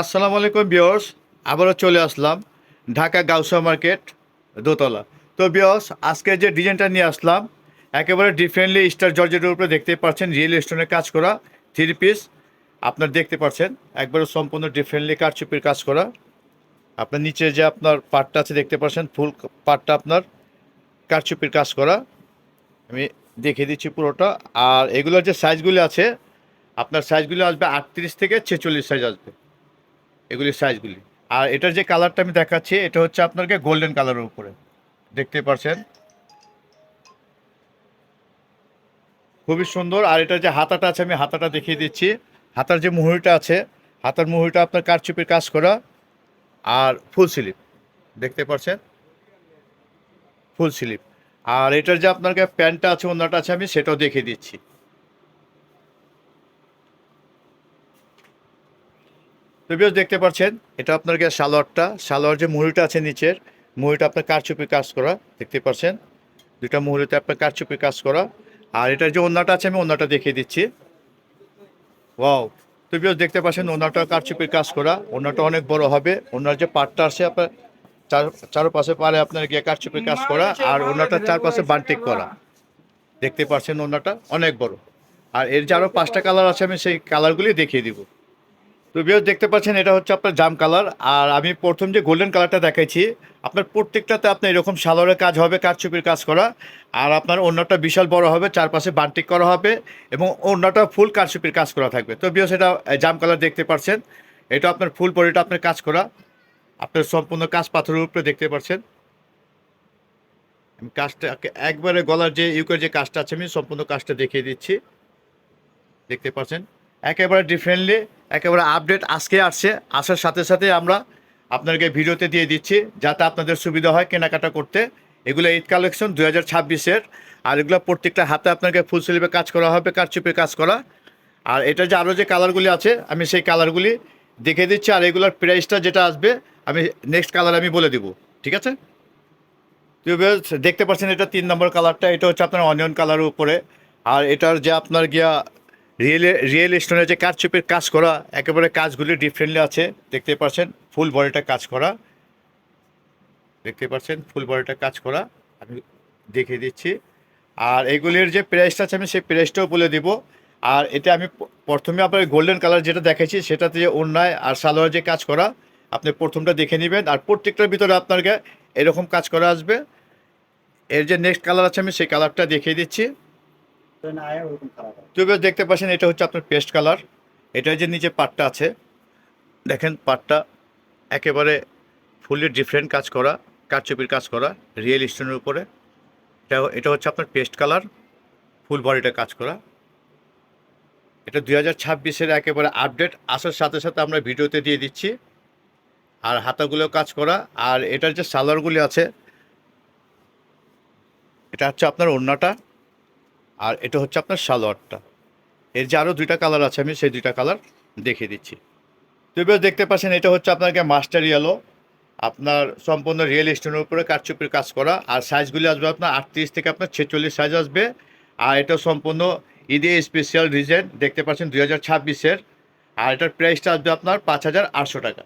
আসসালামু আলাইকুম বিয়স আবারও চলে আসলাম ঢাকা গাউসা মার্কেট দোতলা। তো বিয়স আজকে যে ডিজাইনটা নিয়ে আসলাম, একেবারে ডিফারেন্টলি স্টার জর্জেটের উপরে দেখতে পাচ্ছেন রিয়েল স্টোনের কাজ করা থ্রি পিস আপনার দেখতে পাচ্ছেন, একবারে সম্পূর্ণ ডিফারেন্টলি কারচুপির কাজ করা। আপনার নিচে যে আপনার পাটটা আছে, দেখতে পাচ্ছেন, ফুল পাটটা আপনার কারচুপির কাজ করা। আমি দেখিয়ে দিচ্ছি পুরোটা। আর এগুলোর যে সাইজগুলি আছে, আপনার সাইজগুলি আসবে আটত্রিশ থেকে ছেচল্লিশ সাইজ আসবে। এগুলি সাইজগুলি আর এটার যে কালারটা আমি দেখাচ্ছি, এটা হচ্ছে আপনাকে গোল্ডেন কালারের উপরে। দেখতে পাচ্ছেন? খুবই সুন্দর। আর এটার যে হাতাটা আছে, আমি হাতাটা দেখিয়ে দিচ্ছি। হাতার যে মুহুরিটা আছে, হাতার মুহুরিটা আপনার কারচুপির কাজ করা। আর ফুল স্লিপ দেখতে পাচ্ছেন? ফুল স্লিপ আর এটার যে আপনাকে প্যান্টটা আছে অন্যটা আছে, আমি সেটাও দেখিয়ে দিচ্ছি। তো বিয়স দেখতে পাচ্ছেন, এটা আপনার গিয়ে সালোয়ারটা, সালোয়ার যে মুহুরিটা আছে নিচের মুহুরিটা আপনার কারচুপি কাজ করা, দেখতে পাচ্ছেন? দুটা মুহুরিতে আপনার কারচুপি কাজ করা। আর এটার যে অন্যটা আছে, আমি অন্যটা দেখিয়ে দিচ্ছি। ওয়াও, তো বিয়স দেখতে পাচ্ছেন ওনাটা কারচুপির কাজ করা। ওনাটা অনেক বড় হবে। ওনার যে পাটটা আছে, আপনার চার, চারপাশে পারে আপনার গিয়ে কারচুপির কাজ করা, আর ওনাটার চারপাশে বান্টিক করা। দেখতে পাচ্ছেন ওনাটা অনেক বড়। আর এর যে আরও পাঁচটা কালার আছে, আমি সেই কালারগুলি দেখিয়ে দিব। তো বিয়স দেখতে পাচ্ছেন এটা হচ্ছে আপনার জাম কালার আর আমি প্রথম যে গোল্ডেন কালারটা দেখাইছি আপনার প্রত্যেকটাতে আপনার এরকম সালোয়ারের কাজ হবে কারচুপির কাজ করা আর আপনার অন্যটা বিশাল বড় হবে চারপাশে বান্টিক করা হবে এবং অন্যটা ফুল কারচুপির কাজ করা থাকবে। তো বিয়স এটা এ, জাম কালার দেখতে পাচ্ছেন এটা আপনার ফুল বডিটা আপনার কাজ করা আপনার সম্পূর্ণ কাজ পাথরের উপরে দেখতে পাচ্ছেন। আমি কাজটা একবারে গলার যে ইউকের যে কাজটা আছে আমি সম্পূর্ণ কাজটা দেখিয়ে দিচ্ছি দেখতে পাচ্ছেন। একেবারে ডিফারেন্টলি একেবারে আপডেট আজকে আসছে। আসার সাথে সাথে আমরা আপনাদেরকে ভিডিওতে দিয়ে দিচ্ছি, যাতে আপনাদের সুবিধা হয় কেনাকাটা করতে। এগুলো ঈদ কালেকশন দু হাজার ছাব্বিশের আর এগুলো প্রত্যেকটা হাতে আপনাকে ফুল স্লিপে কাজ করা হবে, কারচুপে কাজ করা। আর এটা যে আরও যে কালারগুলি আছে, আমি সেই কালারগুলি দেখে দিচ্ছি, আর এগুলোর প্রাইসটা যেটা আসবে, আমি নেক্সট কালার আমি বলে দিব। ঠিক আছে? দেখতে পাচ্ছেন এটা তিন নম্বর কালারটা এটা হচ্ছে আপনার অনিয়ন কালারের উপরে। আর এটার যে আপনার গিয়া রিয়েল রিয়েল স্টোনের যে কারচুপির কাজ করা, একেবারে কাজগুলি ডিফারেন্টলি আছে দেখতে পাচ্ছেন ফুল বডিটা কাজ করা। দেখতে পাচ্ছেন ফুল বডিটা কাজ করা, আমি দেখিয়ে দিচ্ছি। আর এগুলির যে প্রাইসটা আছে, আমি সেই প্রাইসটাও বলে দিব। আর এটা আমি প্রথমে আপনার গোল্ডেন কালার যেটা দেখেছি সেটাতে যে অন্যায় আর সালোয়ার যে কাজ করা, আপনি প্রথমটা দেখে নেবেন। আর প্রত্যেকটার ভিতরে আপনাকে এরকম কাজ করা আসবে। এর যে নেক্সট কালার আছে, আমি সেই কালারটা দেখিয়ে দিচ্ছি। তো দেখতে পাচ্ছেন, এটা হচ্ছে আপনার পেস্ট কালার। এটা যে নিচে পাটটা আছে, দেখেন পাটটা একেবারে ফুলি ডিফারেন্ট কাজ করা, কারচুপির কাজ করা, রিয়েল স্টোনের উপরে। এটা এটা হচ্ছে আপনার পেস্ট কালার, ফুল বডিটা কাজ করা। এটা দুই হাজার ছাব্বিশের একেবারে আপডেট, আসার সাথে সাথে আমরা ভিডিওতে দিয়ে দিচ্ছি। আর হাতাগুলো কাজ করা, আর এটার যে সালোয়ারগুলি আছে, এটা হচ্ছে আপনার ওড়নাটা। আর এটা হচ্ছে আপনার সালোয়ারটা। এর যে আরও দুইটা কালার আছে, আমি সেই দুইটা কালার দেখিয়ে দিচ্ছি। তো এবার দেখতে পাচ্ছেন, এটা হচ্ছে আপনাকে মাস্টার ইয়েলো আপনার সম্পূর্ণ রিয়েল স্টোনের উপরে কারচুপির কাজ করা। আর সাইজগুলি আসবে আপনার আটত্রিশ থেকে আপনার ছেচল্লিশ সাইজ আসবে। আর এটা সম্পূর্ণ ঈদে স্পেশাল ডিজাইন দেখতে পাচ্ছেন দুই হাজার ছাব্বিশের। আর এটার প্রাইসটা আসবে আপনার পাঁচ হাজার আটশো টাকা।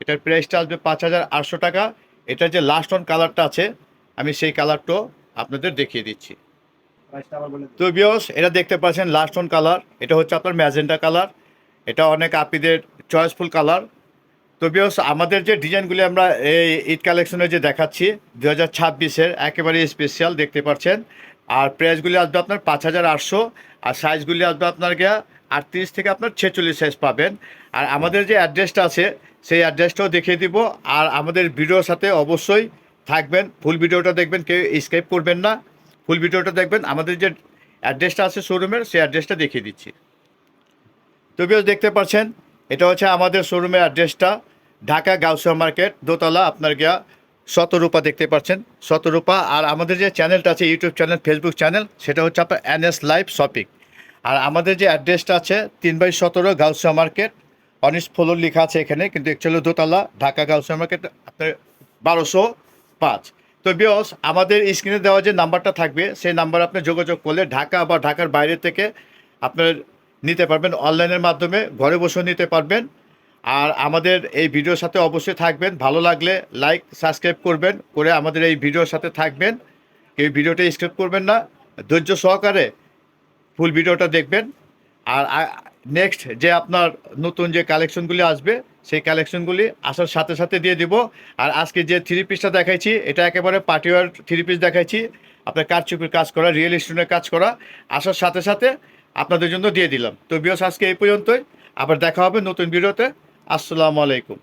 এটার প্রাইসটা আসবে পাঁচ হাজার আটশো টাকা। এটার যে লাস্ট অন কালারটা আছে, আমি সেই কালারটাও আপনাদের দেখিয়ে দিচ্ছি। তো বিয়স এটা দেখতে পাচ্ছেন লাস্ট অন কালার এটা হচ্ছে আপনার ম্যাজেন্টা কালার এটা অনেক আপিদের চয়েসফুল কালার তো বিয়স আমাদের যে ডিজাইনগুলি আমরা এই ঈদ কালেকশনে যে দেখাচ্ছি দু হাজার ছাব্বিশের একেবারে স্পেশাল দেখতে পাচ্ছেন। আর প্রাইসগুলি আসবে আপনার পাঁচ হাজার আটশো, আর সাইজগুলি আসবে আপনার গিয়া আটত্রিশ থেকে আপনার ছেচল্লিশ সাইজ পাবেন। আর আমাদের যে অ্যাড্রেসটা আছে, সেই অ্যাড্রেসটাও দেখিয়ে দিব। আর আমাদের ভিডিওর সাথে অবশ্যই থাকবেন। ফুল ভিডিওটা দেখবেন, কেউ স্কেপ করবেন না। ফুল ভিডিওটা দেখবেন। আমাদের যে অ্যাড্রেসটা আছে শোরুমের, সেই অ্যাড্রেসটা দেখিয়ে দিচ্ছি। তো দেখতে পাচ্ছেন, এটা হচ্ছে আমাদের শোরুমের অ্যাড্রেসটা, ঢাকা গাউসিয়া মার্কেট, দোতলা আপনার গিয়া শতরূপা দেখতে পাচ্ছেন, শতরূপা। আর আমাদের যে চ্যানেলটা আছে, ইউটিউব চ্যানেল ফেসবুক চ্যানেল, সেটা হচ্ছে আপনার এনএস লাইভ শপিং। আর আমাদের যে অ্যাড্রেসটা আছে, তিন বাই সতেরো গাউসিয়া মার্কেট, অনিস ফ্লোর লেখা আছে এখানে, কিন্তু অ্যাকচুয়ালি দোতলা, ঢাকা গাউসিয়া মার্কেট, আপনার বারোশো পাঁচ। তো বিয়স, আমাদের স্ক্রিনে দেওয়া যে নাম্বারটা থাকবে, সেই নাম্বার আপনি যোগাযোগ করলে ঢাকা বা ঢাকার বাইরে থেকে আপনার নিতে পারবেন অনলাইনের মাধ্যমে ঘরে বসেও নিতে পারবেন। আর আমাদের এই ভিডিওর সাথে অবশ্যই থাকবেন। ভালো লাগলে লাইক সাবস্ক্রাইব করবেন, করে আমাদের এই ভিডিওর সাথে থাকবেন। এই ভিডিওটা স্কিপ করবেন না। ধৈর্য সহকারে ফুল ভিডিওটা দেখবেন। আর নেক্সট যে আপনার নতুন যে কালেকশনগুলি আসবে সেই কালেকশনগুলি আসার সাথে সাথে দিয়ে দিব। আর আজকে যে থ্রি পিসটা দেখাইছি, এটা একেবারে পার্টিওয়ার থ্রি পিস দেখাইছি। আপনার কারচুপির কাজ করা রিয়েল স্টোনের কাজ করা, আসার সাথে সাথে আপনাদের জন্য দিয়ে দিলাম। তো বিয়স আজকে এই পর্যন্তই। আবার দেখা হবে নতুন ভিডিওতে। আসসালামু আলাইকুম।